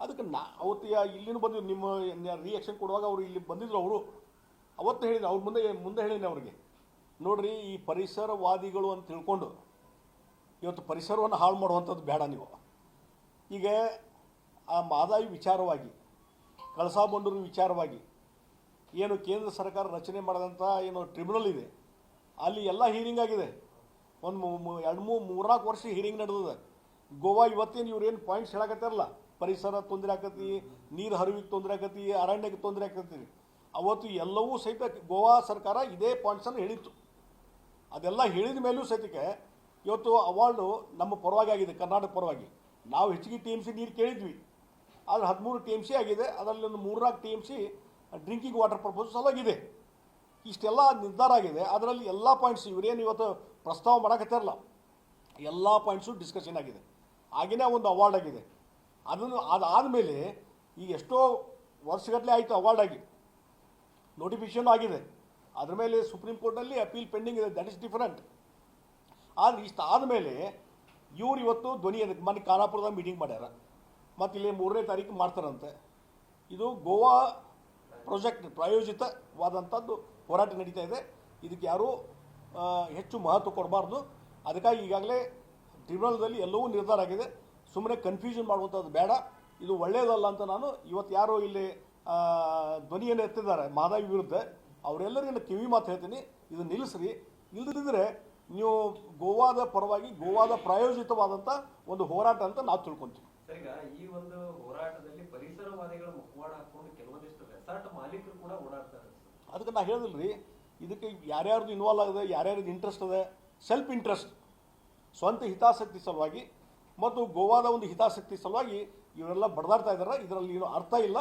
ಅದಕ್ಕೆ ನಾ ಅವತ್ತು ಇಲ್ಲಿನೂ ಬಂದಿದ್ದು ನಿಮ್ಮ ರಿಯಾಕ್ಷನ್ ಕೊಡುವಾಗ ಅವರು ಇಲ್ಲಿ ಬಂದಿದ್ರು ಅವರು. ಅವತ್ತು ಹೇಳಿದ್ರು, ಅವ್ರ ಮುಂದೆ ಮುಂದೆ ಹೇಳಿದ್ನಿ ಅವ್ರಿಗೆ. ನೋಡ್ರಿ, ಈ ಪರಿಸರವಾದಿಗಳು ಅಂತ ತಿಳ್ಕೊಂಡು ಇವತ್ತು ಪರಿಸರವನ್ನು ಹಾಳು ಮಾಡುವಂಥದ್ದು ಬೇಡ ನೀವು. ಈಗ ಆ ಮಾದಾಯಿ ವಿಚಾರವಾಗಿ, ಕಳಸಾ ಬಂಡೂರು ವಿಚಾರವಾಗಿ ಏನು ಕೇಂದ್ರ ಸರ್ಕಾರ ರಚನೆ ಮಾಡಿದಂಥ ಏನು ಟ್ರಿಬ್ಯುನಲ್ ಇದೆ, ಅಲ್ಲಿ ಎಲ್ಲ ಹೀರಿಂಗ್ ಆಗಿದೆ. ಒಂದು ಎರಡು ಮೂರು ಮೂರ್ನಾಲ್ಕು ವರ್ಷ ಹೀರಿಂಗ್ ನಡೆದಿದೆ. ಗೋವಾ ಇವತ್ತೇನು ಇವ್ರೇನು ಪಾಯಿಂಟ್ಸ್ ಹೇಳಕತ್ತಾರಲ್ಲ. ಪರಿಸರ ತೊಂದರೆ ಆಕತಿ, ನೀರು ಹರಿವಿಗೆ ತೊಂದರೆ ಆಕತಿ ಅರಣ್ಯಕ್ಕೆ ತೊಂದರೆ ಆಕತಿ. ಅವತ್ತು ಎಲ್ಲವೂ ಸಹಿತ ಗೋವಾ ಸರ್ಕಾರ ಇದೇ ಪಾಯಿಂಟ್ಸನ್ನು ಹೇಳಿತ್ತು. ಅದೆಲ್ಲ ಹೇಳಿದ ಮೇಲೂ ಸಹಿತಕ್ಕೆ ಇವತ್ತು ಅವಾರ್ಡು ನಮ್ಮ ಪರವಾಗಿ ಆಗಿದೆ, ಕರ್ನಾಟಕ ಪರವಾಗಿ. ನಾವು ಹೆಚ್ಚಿಗೆ ಟಿ ಎಂ ಸಿ ನೀರು ಕೇಳಿದ್ವಿ. ಆದರೆ ಹದಿಮೂರು ಟಿ ಎಂ ಸಿ ಆಗಿದೆ, ಅದರಲ್ಲಿ ಒಂದು ಮೂರ್ನಾಲ್ಕು T M C drinking water purpose ಸಲುವಾಗಿದೆ ಇಷ್ಟೆಲ್ಲ ನಿರ್ಧಾರ ಆಗಿದೆ, ಅದರಲ್ಲಿ ಎಲ್ಲ ಪಾಯಿಂಟ್ಸ್ ಇವರೇನು ಇವತ್ತು ಪ್ರಸ್ತಾವ ಮಾಡಕತ್ತಿರಲ್ಲ. ಎಲ್ಲ ಪಾಯಿಂಟ್ಸು ಡಿಸ್ಕಷನ್ ಆಗಿದೆ. ಹಾಗೆಯೇ ಒಂದು ಅವಾರ್ಡ್ ಆಗಿದೆ. ಅದನ್ನು ಅದಾದಮೇಲೆ ಈಗ ಎಷ್ಟೋ ವರ್ಷಗಟ್ಟಲೆ ಆಯಿತು ಅವಾರ್ಡ್ ಆಗಿ. ನೋಟಿಫಿಕೇಶನ್ ಆಗಿದೆ. ಅದರ ಮೇಲೆ ಸುಪ್ರೀಂ ಕೋರ್ಟ್ನಲ್ಲಿ ಅಪೀಲ್ ಪೆಂಡಿಂಗ್ ಇದೆ. ದಟ್ ಇಸ್ ಡಿಫರೆಂಟ್ ಆದರೆ ಇಷ್ಟು ಆದಮೇಲೆ ಇವ್ರು ಇವತ್ತು ಧ್ವನಿ ಅದಕ್ಕೆ ಮೊನ್ನೆ ಖಾನಾಪುರದಾಗ ಮೀಟಿಂಗ್ ಮಾಡ್ಯಾರ. ಮತ್ತು ಇಲ್ಲಿ ಮೂರನೇ ತಾರೀಕು ಮಾಡ್ತಾರಂತೆ. ಇದು ಗೋವಾ ಪ್ರಾಜೆಕ್ಟ್ ಪ್ರಾಯೋಜಿತವಾದಂಥದ್ದು ಹೋರಾಟ ನಡೀತಾ ಇದೆ. ಇದಕ್ಕೆ ಯಾರೂ ಹೆಚ್ಚು ಮಹತ್ವ ಕೊಡಬಾರ್ದು. ಅದಕ್ಕಾಗಿ ಈಗಾಗಲೇ ಟ್ರಿಬ್ಯುನಲ್ದಲ್ಲಿ ಎಲ್ಲವೂ ನಿರ್ಧಾರ ಆಗಿದೆ. ಸುಮ್ಮನೆ ಕನ್ಫ್ಯೂಷನ್ ಮಾಡುವಂಥದ್ದು ಬೇಡ. ಇದು ಒಳ್ಳೆಯದಲ್ಲ ಅಂತ ನಾನು ಇವತ್ತು ಯಾರೋ ಇಲ್ಲಿ ಧ್ವನಿಯನ್ನು ಎತ್ತಿದ್ದಾರೆ ಮಾದಾವಿ ವಿರುದ್ಧ. ಅವರೆಲ್ಲರಿಗೂ ನಾನು ಕಿವಿ ಮಾತು ಹೇಳ್ತೀನಿ. ಇದು ನಿಲ್ಲಿಸ್ರಿ. ಇಲ್ಲದಿದ್ದರೆ ನೀವು ಗೋವಾದ ಪರವಾಗಿ ಗೋವಾದ ಪ್ರಾಯೋಜಿತವಾದಂಥ ಒಂದು ಹೋರಾಟ ಅಂತ ನಾವು ತಿಳ್ಕೊಂತೀವಿ. ಈ ಒಂದು ಹೋರಾಟದಲ್ಲಿ ಪರಿಸರವಾದಿಗಳು ಮುಖವಾಡ ಹಾಕೊಂಡು ಕೆಲವೊಂದಿಷ್ಟು ರೆಸಾರ್ಟ್ ಮಾಲೀಕರು ಕೂಡ ಓಡಾಡ್ತಾರೆ. ಅದಕ್ಕೆ ನಾ ಹೇಳಿದ್ರಿ ಇದಕ್ಕೆ ಯಾರ್ಯಾರ್ದು ಇನ್ವಾಲ್ವ್ ಆಗಿದೆ ಯಾರ್ಯಾರ್ದು ಇಂಟ್ರೆಸ್ಟ್ ಇದೆ ಸೆಲ್ಫ್ ಇಂಟ್ರೆಸ್ಟ್ ಸ್ವಂತ ಹಿತಾಸಕ್ತಿ ಸಲುವಾಗಿ ಮತ್ತು ಗೋವಾದ ಒಂದು ಹಿತಾಸಕ್ತಿ ಸಲುವಾಗಿ ಇವರೆಲ್ಲ ಬಡದಾಡ್ತಾ ಇದ್ದಾರೆ ಇದರಲ್ಲಿ ಏನು ಅರ್ಥ ಇಲ್ಲ.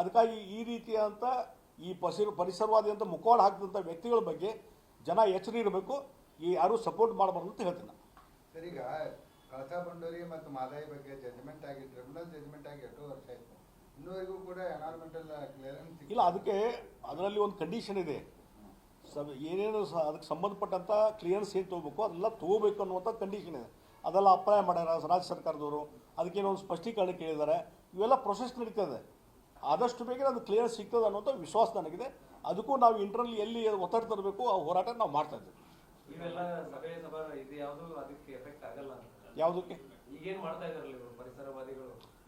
ಅದಕ್ಕಾಗಿ ಈ ರೀತಿಯಾದಂಥ ಈ ಪಸಿರು ಪರಿಸರವಾದಿ ಅಂತ ಮುಖವಾಡ ಹಾಕಿದಂಥ ವ್ಯಕ್ತಿಗಳ ಬಗ್ಗೆ ಜನ ಎಚ್ಚರಿ ಇರಬೇಕು. ಈ ಯಾರೂ ಸಪೋರ್ಟ್ ಮಾಡಬಾರ್ದು ಅಂತ ಹೇಳ್ತೀನಿ ಸರಿ ಈಗ ಕಳಸಾ ಬಂಡೂರಿ ಮತ್ತು ಮಾದಾಯಿ ಬಗ್ಗೆ ಜಜ್ಮೆಂಟ್ ಆಗಿ ಟ್ರಿಬ್ಯುನಲ್ ಜಜ್ಮೆಂಟ್ ಆಗಿ ಎಷ್ಟು ವರ್ಷ ಆಯಿತು. ಇನ್ನೂವರೆಗೂ ಕೂಡ ಎನ್ವೈರ್ಮೆಂಟಲ್ ಕ್ಲಿಯರೆನ್ಸ್ ಇಲ್ಲ ಅದಕ್ಕೆ ಅದರಲ್ಲಿ ಒಂದು ಕಂಡೀಷನ್ ಇದೆ. ಸಬ್ ಏನೇನು ಅದಕ್ಕೆ ಸಂಬಂಧಪಟ್ಟಂಥ ಕ್ಲಿಯರೆನ್ಸ್ ಏನು ತೊಗೋಬೇಕು ಅದೆಲ್ಲ ತೊಗೋಬೇಕು ಅನ್ನುವಂಥ ಕಂಡೀಷನ್ ಇದೆ. ಅದೆಲ್ಲ ಅಪ್ಲೈ ಮಾಡ್ಯಾರ ರಾಜ್ಯ ಸರ್ಕಾರದವರು. ಅದಕ್ಕೇನೋ ಒಂದು ಸ್ಪಷ್ಟೀಕರಣ ಕೇಳಿದ್ದಾರೆ. ಇವೆಲ್ಲ ಪ್ರೊಸೆಸ್ ನಡೀತದೆ. ಆದಷ್ಟು ಬೇಗ ಅದು ಕ್ಲಿಯರ್ ಸಿಗ್ತದೆ ಅನ್ನೋಂಥ ವಿಶ್ವಾಸ ನನಗಿದೆ. ಅದಕ್ಕೂ ನಾವು ಇಂಟ್ರಲ್ಲಿ ಎಲ್ಲಿ ಒತ್ತಡ ತರಬೇಕು ಆ ಹೋರಾಟ ನಾವು ಮಾಡ್ತಾ ಇದ್ದೀವಿ. ಯಾವುದಕ್ಕೆ?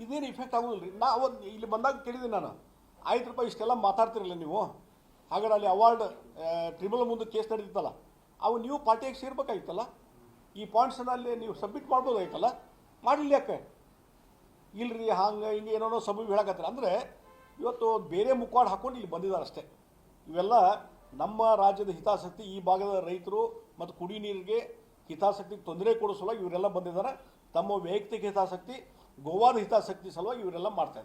ಇದೇನು ಇಫೆಕ್ಟ್ ಆಗೋದಿಲ್ಲ ರೀ ನಾ ಅವತ್ತು ಇಲ್ಲಿ ಬಂದಾಗ ಕೇಳಿದ್ದೀನಿ ನಾನು. ಆಯ್ತು ರೂಪಾಯಿ ಇಷ್ಟೆಲ್ಲ ಮಾತಾಡ್ತಿರಲಿಲ್ಲ ನೀವು? ಹಾಗಾದ್ರೆ ಅಲ್ಲಿ ಅವಾರ್ಡ್ ಟ್ರಿಬ್ಯುನಲ್ ಮುಂದೆ ಕೇಸ್ ನಡೀತಲ್ಲ ಅವು ನೀವು ಪಾರ್ಟಿಯಾಗಿ ಸೇರ್ಬೇಕಾಗಿತ್ತಲ್ಲ ಈ ಪಾಯಿಂಟ್ಸನ್ನ ಅಲ್ಲಿ ನೀವು ಸಬ್ಮಿಟ್ ಮಾಡ್ಬೋದಾಗಿತ್ತಲ್ಲ ಮಾಡಲಿಲ್ಲ ಯಾಕೆ? ಇಲ್ರಿ, ಹಂಗೆ, ಹಿಂಗೆ ಏನೋ ಸಬ್ ಹೇಳಕತ್ತಾರೆ. ಅಂದರೆ ಇವತ್ತು ಬೇರೆ ಮುಖವಾಡ ಹಾಕೊಂಡು ಇಲ್ಲಿ ಬಂದಿದ್ದಾರೆ ಅಷ್ಟೇ. ಇವೆಲ್ಲ ನಮ್ಮ ರಾಜ್ಯದ ಹಿತಾಸಕ್ತಿ, ಈ ಭಾಗದ ರೈತರು ಮತ್ತು ಕುಡಿ ನೀರಿಗೆ ಹಿತಾಸಕ್ತಿಗೆ ತೊಂದರೆ ಕೊಡೋ ಸಲುವಾಗಿ ಇವರೆಲ್ಲ ಬಂದಿದ್ದಾರೆ. ತಮ್ಮ ವೈಯಕ್ತಿಕ ಹಿತಾಸಕ್ತಿ, ಗೋವಾದ ಹಿತಾಸಕ್ತಿ ಸಲುವಾಗಿ ಇವರೆಲ್ಲ ಮಾಡ್ತಾ